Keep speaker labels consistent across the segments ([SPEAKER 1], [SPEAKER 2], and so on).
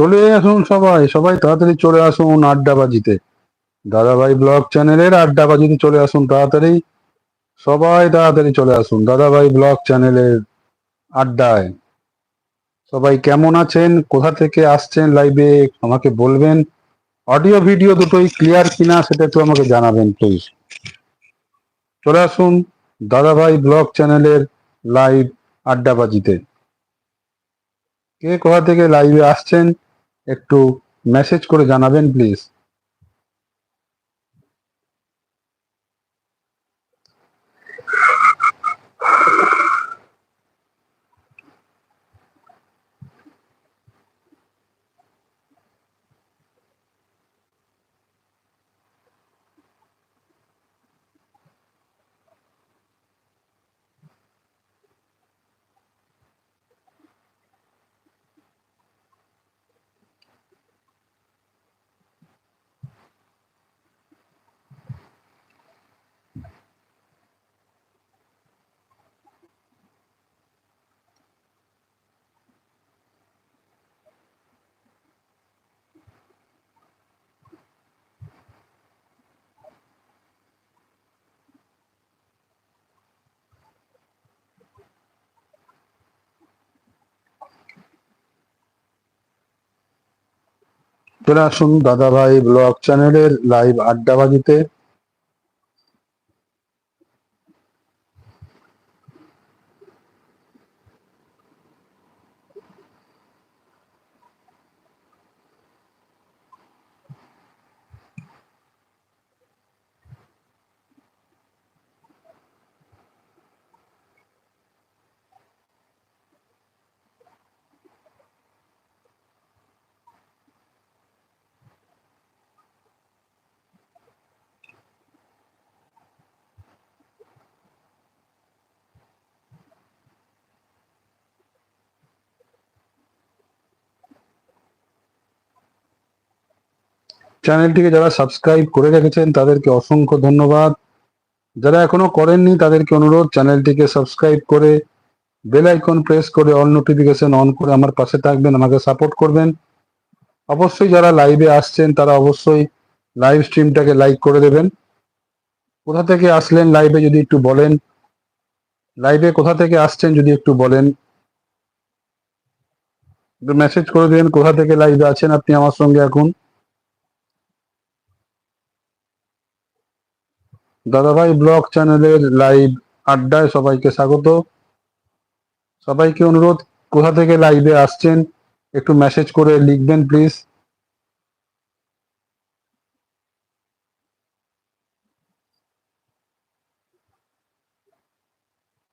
[SPEAKER 1] চলে আসুন সবাই সবাই তাড়াতাড়ি চলে আসুন আড্ডাবাজিতে। দাদাভাই ব্লগ চ্যানেলের আড্ডাবাজিতে চলে আসুন তাড়াতাড়ি। সবাই তাড়াতাড়ি চলে আসুন দাদাভাই ব্লগ চ্যানেলের আড্ডায়। সবাই কেমন আছেন? কোথা থেকে আসছেন লাইভে? আমাকে বলবেন। অডিও ভিডিও দুটোই ক্লিয়ার কিনা সেটা একটু আমাকে জানাবেন প্লিজ চলে আসুন দাদাভাই ব্লগ চ্যানেলের লাইভ আড্ডাবাজিতে। কে কোথা থেকে লাইভে আসছেন? একটু মেসেজ করে জানাবেন প্লিজ চলে আসুন দাদাভাই ব্লগ চ্যানেলের লাইভ আড্ডাবাজিতে। চ্যানেলটিকে যারা সাবস্ক্রাইব করে রেখেছেন, তাদেরকে অসংখ্য ধন্যবাদ। যারা এখনও করেননি, তাদেরকে অনুরোধ চ্যানেলটিকে সাবস্ক্রাইব করে বেল আইকন প্রেস করে অল নোটিফিকেশন অন করে আমার পাশে থাকবেন, আমাকে সাপোর্ট করবেন। অবশ্যই যারা লাইভে আসছেন, তারা অবশ্যই লাইভ স্ট্রিমটাকে লাইক করে দেবেন। কোথা থেকে আসলেন লাইভে যদি একটু বলেন? লাইভে কোথা থেকে আসছেন যদি একটু বলেন? মেসেজ করে দিন কোথা থেকে লাইভে আছেন আপনি আমার সঙ্গে এখন? দাদাভাই ব্লগ চ্যানেলের লাইভ আড্ডায় সবাইকে স্বাগত। সবাইকে অনুরোধ, কোথা থেকে লাইভে আসছেন, একটু মেসেজ করে লিখবেন প্লিজ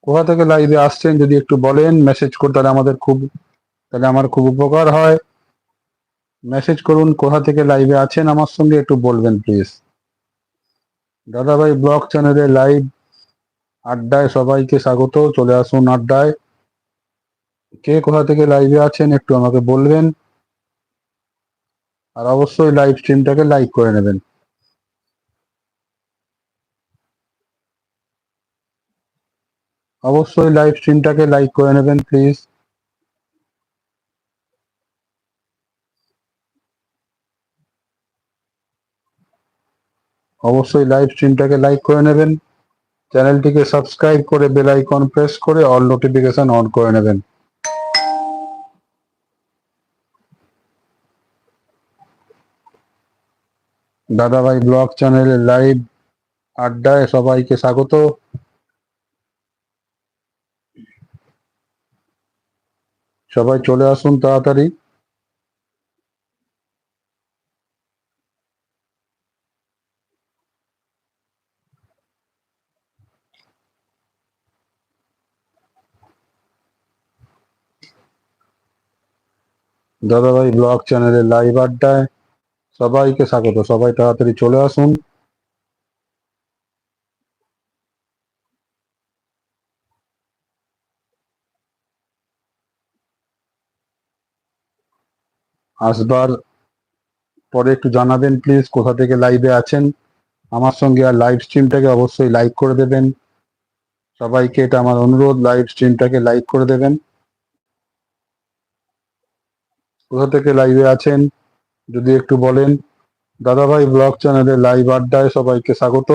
[SPEAKER 1] কোথা থেকে লাইভে আসছেন, যদি একটু বলেন মেসেজ করে, তাহলে আমাদের খুব, তাহলে আমার খুব উপকার হয়। মেসেজ করুন, কোথা থেকে লাইভে আছেন, আমার সঙ্গে একটু বলবেন প্লিজ দাদাভাই ব্লগ চ্যানেলে লাইভ, আড্ডায় সবাইকে স্বাগত, চলে আসুন আড্ডায়। কে কোথা থেকে লাইভে আছেন একটু আমাকে বলবেন। আর অবশ্যই লাইভ স্ট্রিমটাকে লাইক করে নেবেন। অবশ্যই লাইভ স্ট্রিমটাকে লাইক করে নেবেন, প্লিজ। অবশ্যই লাইভ স্ট্রিমটাকে লাইক করে নেবেন। চ্যানেলটিকে সাবস্ক্রাইব করে বেল আইকন প্রেস করে অল নোটিফিকেশন অন করে নেবেন। দাদাভাই ব্লগ চ্যানেলের লাইভ আড্ডায় সবাইকে স্বাগত। সবাই চলে আসুন তাড়াতাড়ি। দাদাভাই ব্লগ চ্যানেলের লাইভ আড্ডায় সবাইকে স্বাগত। সবাই তাড়াতাড়ি চলে আসুন। আসবার পরে একটু জানাবেন প্লিজ কোথা থেকে লাইভে আছেন? আমার সঙ্গে আর লাইভ স্ট্রিমটাকে অবশ্যই লাইক করে দেবেন। সবাইকে এটা আমার অনুরোধ লাইভ স্ট্রিমটাকে লাইক করে দেবেন। কোথা থেকে লাইভে আছেন যদি একটু বলেন। দাদাভাই ব্লগ চ্যানেলে লাইভ আড্ডায় সবাইকে স্বাগত।